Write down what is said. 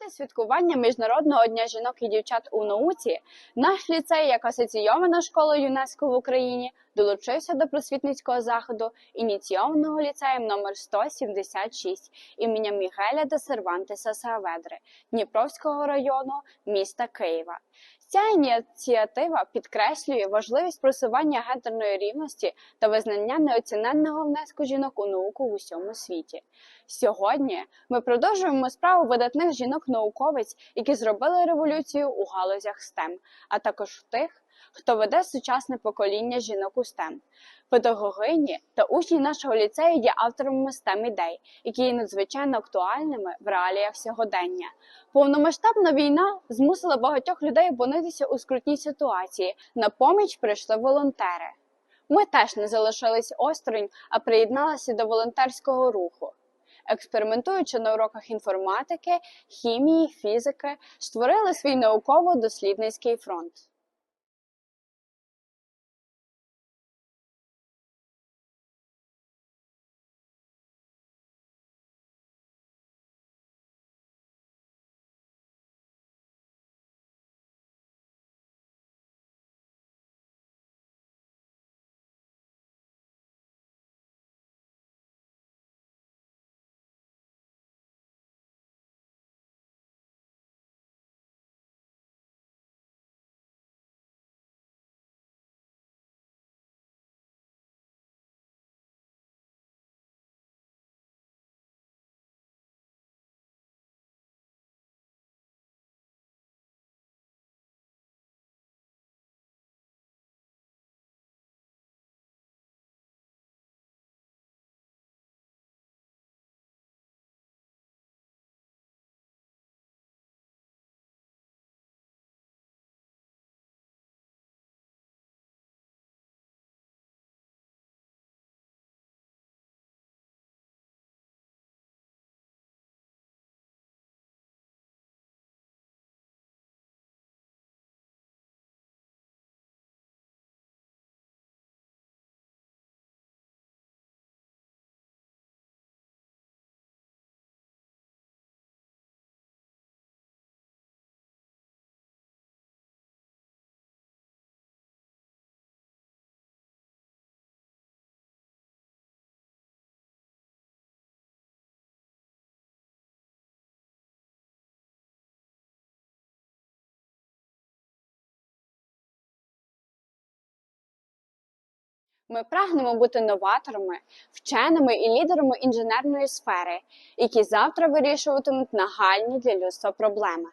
нагоди святкування Міжнародного дня жінок і дівчат у науці. Наш ліцей, як асоційована школа ЮНЕСКО в Україні, долучився до просвітницького заходу, ініційованого ліцеєм номер 176 імені Мігеля де Сервантеса Сааведри Дніпровського району міста Києва. Ця ініціатива підкреслює важливість просування гендерної рівності та визнання неоціненного внеску жінок у науку в усьому світі. Сьогодні ми продовжуємо справу видатних жінок-науковиць, які зробили революцію у галузях STEM, а також тих, хто веде сучасне покоління жінок у STEM. Педагогині та учні нашого ліцею є авторами STEM ідей, які є надзвичайно актуальними в реаліях сьогодення. Повномасштабна війна змусила багатьох людей опинитися у скрутній ситуації. На поміч прийшли волонтери. Ми теж не залишились осторонь, а приєдналися до волонтерського руху. Експериментуючи на уроках інформатики, хімії, фізики, створили свій науково-дослідницький фронт. Ми прагнемо бути новаторами, вченими і лідерами інженерної сфери, які завтра вирішуватимуть нагальні для людства проблеми.